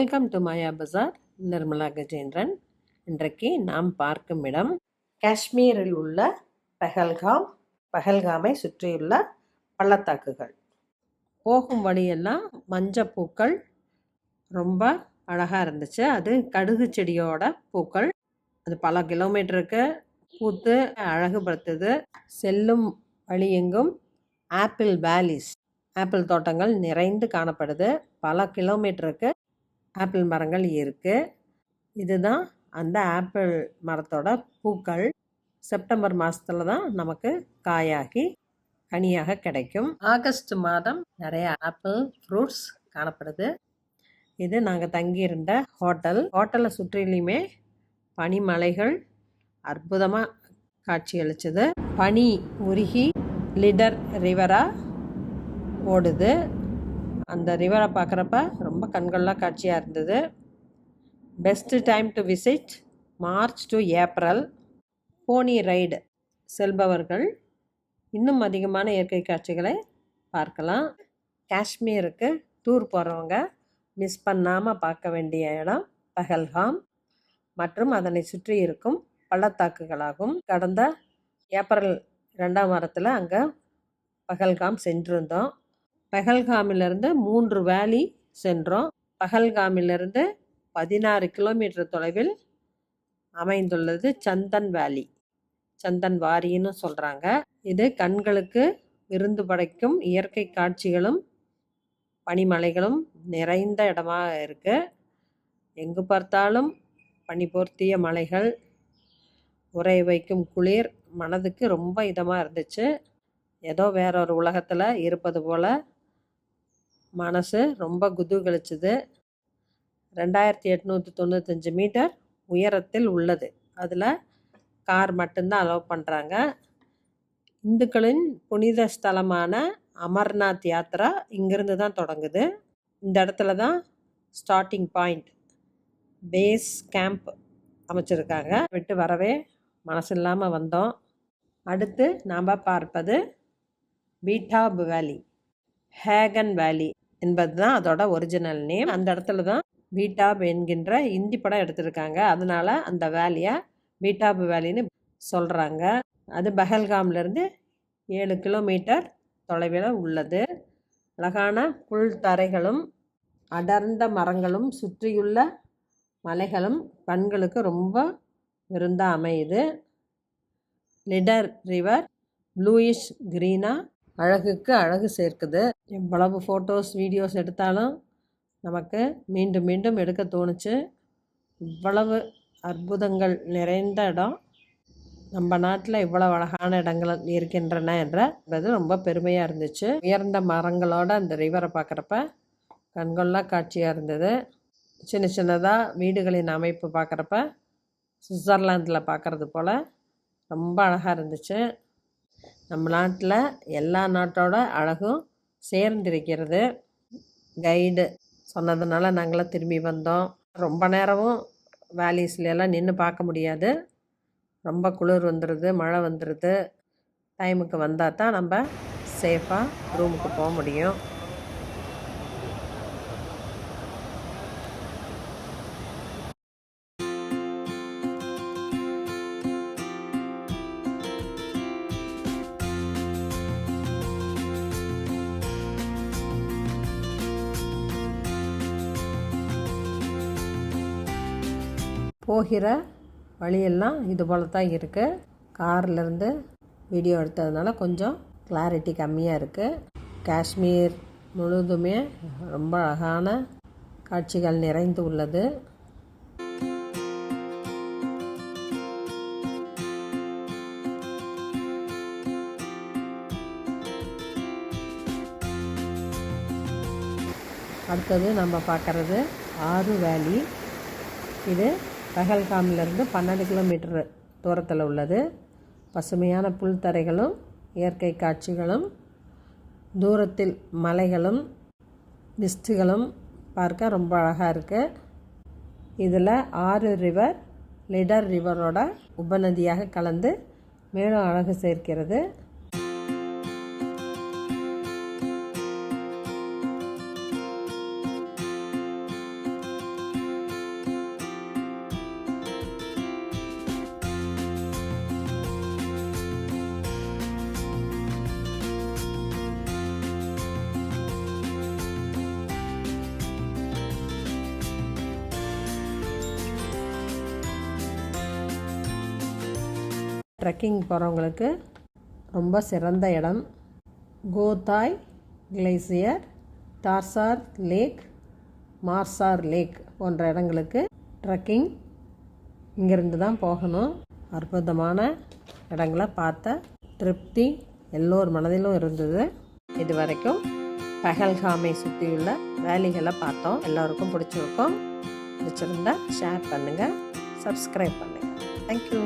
Welcome to Maya Bazaar Nirmala Gajendran இன்றைக்கு நாம் பார்க்கும் இடம் காஷ்மீரில் உள்ள பஹல்காம் பஹல்காமை சுற்றியுள்ள பள்ளத்தாக்குகள். போகும் வழியெல்லாம் மஞ்சப்பூக்கள் ரொம்ப அழகாக இருந்துச்சு. அது கடுகு செடியோட பூக்கள். அது பல கிலோமீட்டருக்கு பூத்து அழகுபடுத்துது. செல்லும் வழி எங்கும் ஆப்பிள் வேலிஸ் ஆப்பிள் தோட்டங்கள் நிறைந்து காணப்படுது. பல கிலோமீட்டருக்கு ஆப்பிள் மரங்கள் இருக்குது இதுதான் அந்த ஆப்பிள் மரத்தோட பூக்கள். செப்டம்பர் மாதத்துல தான் நமக்கு காயாகி கனியாக கிடைக்கும். ஆகஸ்ட் மாதம் நிறைய ஆப்பிள் ஃப்ரூட்ஸ் காணப்படுது. இது நாங்கள் தங்கியிருந்த ஹோட்டல். ஹோட்டலை சுற்றிலையுமே பனிமலைகள் அற்புதமாக காட்சியளிச்சது பனி உருகி லிடர் ரிவராக ஓடுது. அந்த ரிவரை பார்க்குறப்ப ரொம்ப கண்கொள்ளா காட்சியாக இருந்தது. Best time to visit March to April pony ride செல்பவர்கள். இன்னும் அதிகமான இயற்கை காட்சிகளை பார்க்கலாம். காஷ்மீருக்கு டூர் போகிறவங்க மிஸ் பண்ணாமல் பார்க்க வேண்டிய இடம் பஹல்காம் மற்றும் அதனை சுற்றி இருக்கும் பள்ளத்தாக்குகளாகும். கடந்த ஏப்ரல் ரெண்டாம் வாரத்தில் அங்கே பஹல்காம் சென்றிருந்தோம். பஹல்காமிலிருந்து மூன்று வேலி சென்றோம். பகல்காமிலிருந்து பதினாறு கிலோமீட்டர் தொலைவில் அமைந்துள்ளது சந்தன் வேலி. சந்தன் வாரின்னு சொல்கிறாங்க இது கண்களுக்கு விருந்து படைக்கும் இயற்கை காட்சிகளும் பனிமலைகளும் நிறைந்த இடமாக இருக்குது எங்கு பார்த்தாலும் பனி போர்த்திய மலைகள் உரைய வைக்கும் குளிர் மனதுக்கு ரொம்ப இதமாக இருந்துச்சு. ஏதோ வேற ஒரு உலகத்தில் இருப்பது போல் மனசு ரொம்ப குதூகலிச்சுது ரெண்டாயிரத்தி எட்நூற்றி தொண்ணூத்தஞ்சு மீட்டர் உயரத்தில் உள்ளது. அதில் கார் மட்டும்தான் அலோவ் பண்ணுறாங்க இந்துக்களின் புனித ஸ்தலமான அமர்நாத் யாத்ரா இங்கிருந்து தான் தொடங்குது. இந்த இடத்துல தான் ஸ்டார்டிங் பாயிண்ட் பேஸ் கேம்ப் அமைச்சிருக்காங்க. விட்டு வரவே மனசு இல்லாமல் வந்தோம். அடுத்து நாம் பார்ப்பது பீட்டாப் வேலி ஹேகன் வேலி என்பது தான் அதோட ஒரிஜினல் நேம் அந்த இடத்துல தான் பீட்டாப் என்கின்ற இந்தி படம் எடுத்திருக்காங்க. அதனால அந்த வேலியை பீட்டாப் வேலின்னு சொல்கிறாங்க அது பஹல்காம்லேருந்து ஏழு கிலோமீட்டர் தொலைவில் உள்ளது. அழகான புல் தரைகளும் அடர்ந்த மரங்களும் சுற்றியுள்ள மலைகளும் கண்களுக்கு ரொம்ப விருந்தாக அமையுது. லிடர் ரிவர் ப்ளூயிஷ் க்ரீனாக அழகுக்கு அழகு சேர்க்குது. எவ்வளவு ஃபோட்டோஸ் வீடியோஸ் எடுத்தாலும் நமக்கு மீண்டும் மீண்டும் எடுக்க தோணுச்சு. இவ்வளவு அற்புதங்கள் நிறைந்த இடம். நம்ம நாட்டில் இவ்வளவு அழகான இடங்கள் இருக்கின்றன என்றது ரொம்ப பெருமையாக இருந்துச்சு. உயர்ந்த மரங்களோட அந்த ரிவரை பார்க்குறப்ப கண்கொள்ளா காட்சியாக இருந்தது. சின்ன சின்னதாக வீடுகளின் அமைப்பு பார்க்குறப்ப சுவிட்சர்லாந்தில் பார்க்குறது போல் ரொம்ப அழகாக இருந்துச்சு. நம்ம நாட்டில் எல்லா நாட்டோட அழகும் சேர்ந்திருக்கிறது. கைடு சொன்னதுனால நாங்களாம் திரும்பி வந்தோம். ரொம்ப நேரமும் வேலீஸ்லாம் நின்று பார்க்க முடியாது. ரொம்ப குளிர் வந்துடுது மழை வந்துடுது டைமுக்கு வந்தால் தான் நம்ம சேஃபாக ரூமுக்கு போக முடியும். போகிற வழியெல்லாம் இது போல தான் இருக்குது கார்லேருந்து வீடியோ எடுத்ததுனால கொஞ்சம் கிளாரிட்டி கம்மியாக இருக்குது காஷ்மீர் முழுதுமே ரொம்ப அழகான காட்சிகள் நிறைந்து உள்ளது. அடுத்தது நம்ம பார்க்குறது ஆறு வேலி. இது பஹல்காமிலிருந்து பன்னெண்டு கிலோமீட்டர் தூரத்தில் உள்ளது. பசுமையான புல்தரைகளும் இயற்கை காட்சிகளும் தூரத்தில் மலைகளும் மிஸ்ட்டுகளும் பார்க்க ரொம்ப அழகாக இருக்குது இதில் ஆறு ரிவர் லிடர் ரிவரோட உபநதியாக கலந்து மேலும் அழகு சேர்க்கிறது. ட்ரெக்கிங் போகிறவங்களுக்கு ரொம்ப சிறந்த இடம். கோதாய் glacier Tarsar lake Marsar lake போன்ற இடங்களுக்கு ட்ரெக்கிங் இங்கேருந்து தான் போகணும். அற்புதமான இடங்களை பார்த்த திருப்தி எல்லோர் மனதிலும் இருந்தது. இது வரைக்கும் பகல்காமை சுற்றியுள்ள வேலிகளை பார்த்தோம். எல்லோருக்கும் பிடிச்சிருக்கோம். பிடிச்சிருந்தா ஷேர் பண்ணுங்கள் சப்ஸ்கிரைப் பண்ணுங்கள் தேங்க்யூ